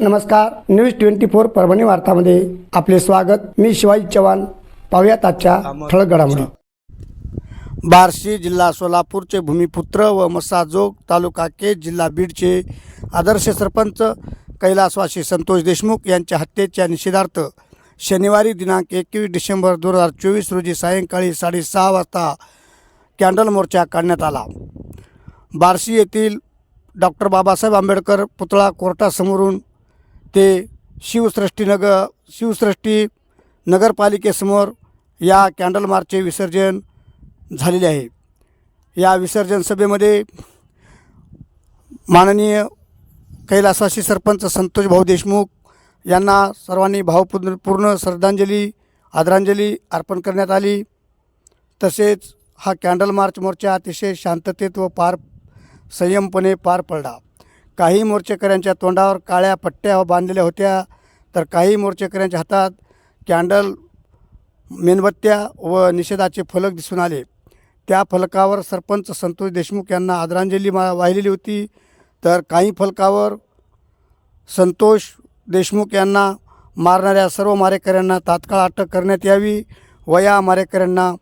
नमस्कार. News twenty four Parbhani वार्तामध्ये आपले स्वागत. मी शिवाजी चव्हाण. पाहुयात आजच्या ठळक घडामोडी बार्शी जिल्हा सोलापूरचे भूमिपुत्र व मसाजोग तालुका केज जिल्हा बीडचे आदर्श सरपंच कैलासवासी संतोष देशमुख यांच्या हत्येच्या निषेधार्थ शनिवारी दिनांक एकवीस डिसेंबर दोन हजार चोवीस रोजी सायंकाळी साडेसहा वाजता कॅन्डल मोर्चा काढण्यात आला. बार्शी येथील डॉक्टर बाबासाहेब आंबेडकर पुतळा कोर्टासमोरून ते शिवसृष्टीनगर शिवसृष्टी नगरपालिकेसमोर या कॅन्डल मार्चचे विसर्जन झालेले आहे. या विसर्जन सभेमध्ये माननीय कैलासाशी सरपंच संतोष भाऊ देशमुख यांना सर्वांनी भावपूर्ण पूर्ण श्रद्धांजली आदरांजली अर्पण करण्यात आली. तसेच हा कॅन्डल मार्च मोर्चा अतिशय शांततेत व पार संयमपणे पार पडला. काही मोर्चेकऱ्यांच्या तोंडावर काळ्या पट्ट्या बांधलेल्या होत्या तर काही मोर्चेकऱ्यांच्या हातात कॅन्डल मेणबत्त्या व निषेधाचे फलक दिसून आले. त्या फलकावर सरपंच संतोष देशमुख यांना आदरांजली मा वाहिलेली होती. तर काही फलकावर संतोष देशमुख यांना मारणाऱ्या सर्व मारेकऱ्यांना तात्काळ अटक करण्यात यावी व या मारेकऱ्यांना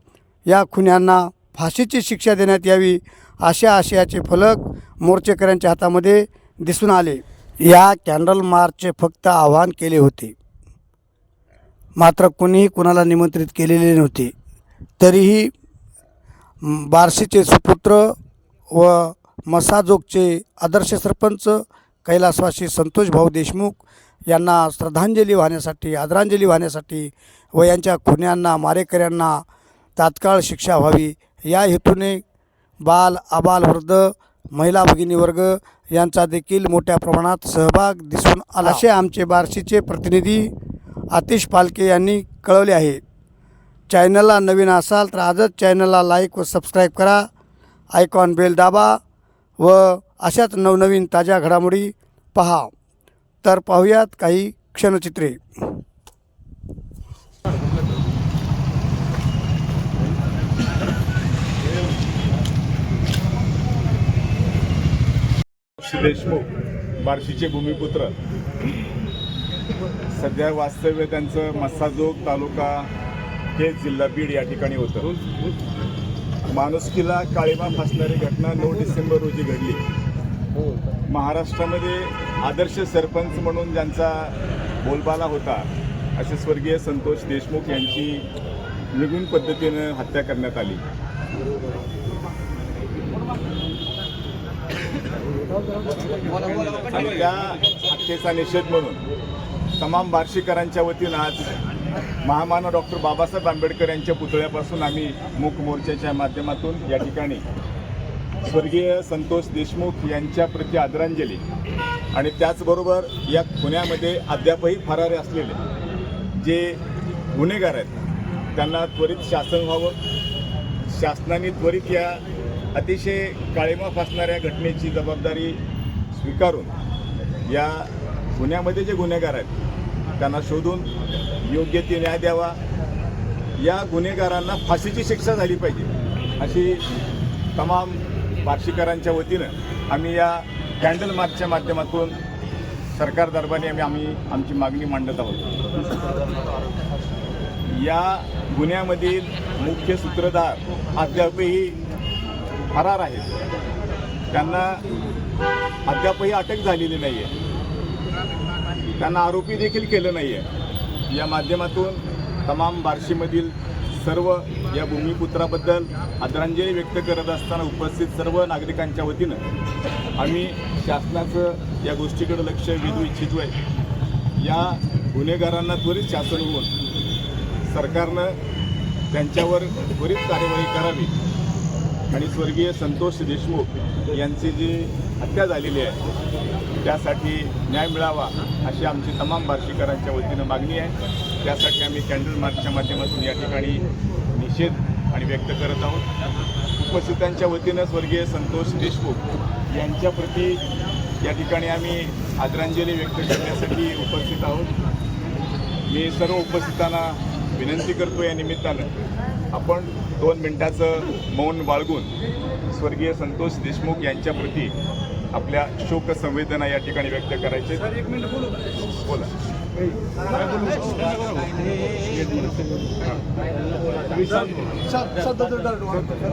या खुन्यांना फाशीची शिक्षा देण्यात यावी अशा आशयाचे फलक मोर्चेकऱ्यांच्या हातामध्ये दिसून आले. या कॅन्डल मार्चचे फक्त आवाहन केले होते. मात्र कोणीही कुणाला निमंत्रित केलेले नव्हते. तरीही बार्शीचे सुपुत्र व मसाजोगचे आदर्श सरपंच कैलासवासी संतोष भाऊ देशमुख यांना श्रद्धांजली वाहण्यासाठी आदरांजली वाहण्यासाठी व यांच्या खुन्यांना मारेकऱ्यांना तात्काळ शिक्षा व्हावी. या हेतूने बाल आबाल वृद्ध महिला भगिनी वर्ग यांचा देखील मोठ्या प्रमाणात सहभाग दिसून आला. असे आमचे बार्शीचे प्रतिनिधी आतिश पालके यांनी कळवले आहे. चॅनलला नवीन असाल तर आजच चॅनलला लाईक व सबस्क्राईब करा. आयकॉन बेल दाबा व अशाच नवनवीन ताज्या घडामोडी पहा. तर पाहूयात काही क्षणचित्रे. श्री देशमुख बार्शीचे भूमिपुत्र. सध्या वास्तव्य त्यांचं मस्साजोग तालुका हे जिल्हा बीड या ठिकाणी होतं. माणुसकीला काळीमा फासणारी घटना नऊ डिसेंबर रोजी घडली. महाराष्ट्रामध्ये आदर्श सरपंच म्हणून ज्यांचा बोलबाला होता असे स्वर्गीय संतोष देशमुख यांची निगुण पद्धतीनं हत्या करण्यात आली. आणि त्या हत्येचा निषेध म्हणून तमाम बार्शीकरांच्या वतीनं आज महामानव डॉक्टर बाबासाहेब आंबेडकर यांच्या पुतळ्यापासून आम्ही मूक मोर्चाच्या माध्यमातून या ठिकाणी स्वर्गीय संतोष देशमुख यांच्या प्रति आदरांजली आणि त्याचबरोबर या पुण्यामध्ये अद्यापही फरार असलेले जे गुन्हेगार आहेत त्यांना त्वरित शासन व्हावं. शासनाने त्वरित या अतिशय काळीमा फासणाऱ्या घटनेची जबाबदारी स्वीकारून या गुन्ह्यामध्ये जे गुन्हेगार आहेत त्यांना शोधून योग्य ते न्याय द्यावा. या गुन्हेगारांना फाशीची शिक्षा झाली पाहिजे. अशी तमाम बार्शीकरांच्या वतीनं आम्ही या कॅन्डल मार्चच्या माध्यमातून सरकार दरबारी आम्ही आम्ही आमची मागणी मांडत आहोत. या गुन्ह्यामधील मुख्य सूत्रधार अद्यापही फरार आहेत. त्यांना अद्यापही अटक झालेली नाही आहे त्यांना आरोपी देखील केलं नाही आहे या माध्यमातून तमाम बार्शीमधील सर्व या भूमिपुत्राबद्दल आदरांजली व्यक्त करत असताना उपस्थित सर्व नागरिकांच्या वतीनं आम्ही शासनाचं या गोष्टीकडे लक्ष वेधू इच्छितो आहे या गुन्हेगारांना त्वरित शासन होऊन सरकारनं त्यांच्यावर त्वरित कार्यवाही करावी. आणि स्वर्गीय संतोष देशमुख यांची जी हत्या झालेली आहे त्यासाठी न्याय मिळावा अशी आमची तमाम बार्शीकरांच्या वतीनं मागणी आहे. त्यासाठी आम्ही कॅन्डल मार्चच्या माध्यमातून या ठिकाणी निषेध आणि व्यक्त करत आहोत. उपस्थितांच्या वतीनं स्वर्गीय संतोष देशमुख यांच्या प्रती या ठिकाणी आम्ही आदरांजली व्यक्त करण्यासाठी उपस्थित आहोत. मी सर्व उपस्थितांना विनंती करतो या निमित्तानं आपण दोन मिनिटाचं मौन बाळगून स्वर्गीय संतोष देशमुख यांच्या प्रती आपल्या शोक संवेदना या ठिकाणी व्यक्त करायचे. बोला.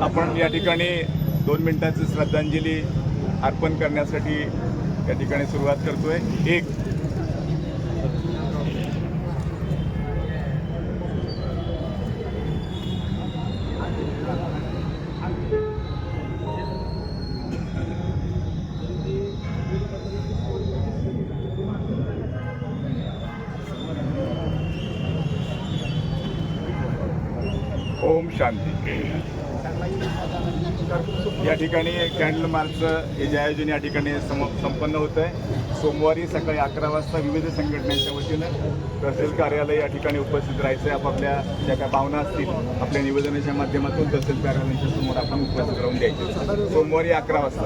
आपण या ठिकाणी दोन मिनिटाची श्रद्धांजली अर्पण करण्यासाठी या ठिकाणी सुरुवात करतोय. एक ओम शांती. या ठिकाणी कॅन्डल मार्चचं हे जे आयोजन या ठिकाणी सम संपन्न होत आहे सोमवारी सकाळी अकरा वाजता विविध संघटनांच्या वतीनं तहसील कार्यालय या ठिकाणी उपस्थित राहायचं आहे आपापल्या ज्या काय भावना असतील आपल्या निवेदनाच्या माध्यमातून तहसील कार्यालयाच्या समोर आपण उपस्थित राहून द्यायचे सोमवारी अकरा वाजता.